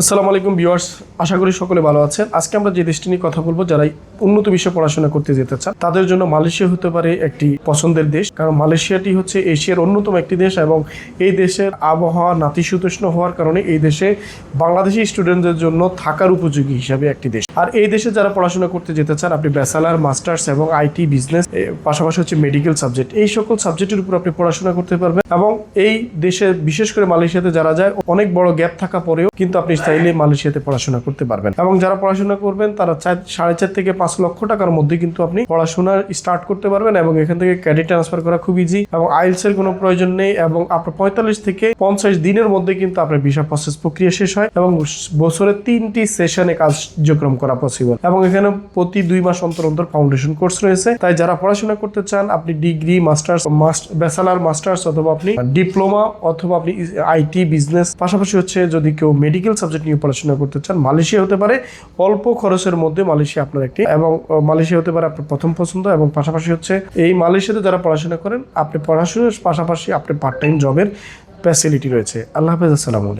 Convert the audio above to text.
আসসালামু আলাইকুম ভিউয়ার্স, আশা করি সকলে ভালো আছেন। আজকে আমরা যে দেশটি নিয়ে কথা বলব, যারা উন্নত বিশ্বে পড়াশোনা করতে যেতে চান, তাদের জন্য মালয়েশিয়া হতে পারে একটি পছন্দের দেশ, কারণ মালয়েশিয়াটি হচ্ছে এশিয়ার অন্যতম একটি দেশ এবং এই দেশের আবহাওয়া নাতিশীতোষ্ণ হওয়ার কারণে এই দেশে বাংলাদেশি স্টুডেন্টদের জন্য থাকার উপযোগী হিসাবে একটি দেশ। আর এই দেশে যারা পড়াশোনা করতে যেতে চান, আপনি ব্যাচেলার, মাস্টার্স এবং আইটি, বিজনেস পাশাপাশি হচ্ছে মেডিকেল সাবজেক্ট, এই সকল সাবজেক্টের উপর আপনি পড়াশোনা করতে পারবেন এবং এই দেশে, বিশেষ করে মালয়েশিয়াতে যারা যায়, অনেক বড় গ্যাপ থাকা পরেও কিন্তু আপনি চাইলে মালয়েশিয়াতে পড়াশোনা করতে পারবেন। এবং যারা পড়াশোনা করবেন, তারা সাড়ে চার থেকে পাঁচ লক্ষ টাকার মধ্যে কিন্তু আপনি পড়াশোনা স্টার্ট করতে পারবেন এবং এখান থেকে ক্রেডিট ট্রান্সফার করা খুব ইজি এবং আইএলস এর কোনো প্রয়োজন নেই এবং আপনার পঁয়তাল্লিশ থেকে পঞ্চাশ দিনের মধ্যে কিন্তু আপনার ভিসা প্রসেস প্রক্রিয়া শেষ হয় এবং বছরে তিনটি সেশনে কার্যক্রম করা পসিবল এবং এখানে প্রতি দুই মাস অন্তর অন্তর ফাউন্ডেশন কোর্স রয়েছে। তাই যারা পড়াশোনা করতে চান, আপনি ডিগ্রি মাস্টার্স ব্যাচেলার মাস্টার্স অথবা আপনি ডিপ্লোমা অথবা আপনি আইটি বিজনেস পাশাপাশি হচ্ছে যদি কেউ মেডিকেল সাবজেক্ট নিয়ে পড়াশোনা করতে চান, মালয়েশিয়া হতে পারে। অল্প খরচের মধ্যে মালয়েশিয়া আপনার একটি, এবং মালয়েশিয়া হতে পারে আপনার প্রথম পছন্দ, এবং পাশাপাশি হচ্ছে এই মালয়েশিয়াতে যারা পড়াশোনা করেন, আপনি পড়াশোনার পাশাপাশি আপনি পার্ট টাইম জবের ফ্যাসিলিটি রয়েছে। আল্লাহ হাফেজ, আসসালামু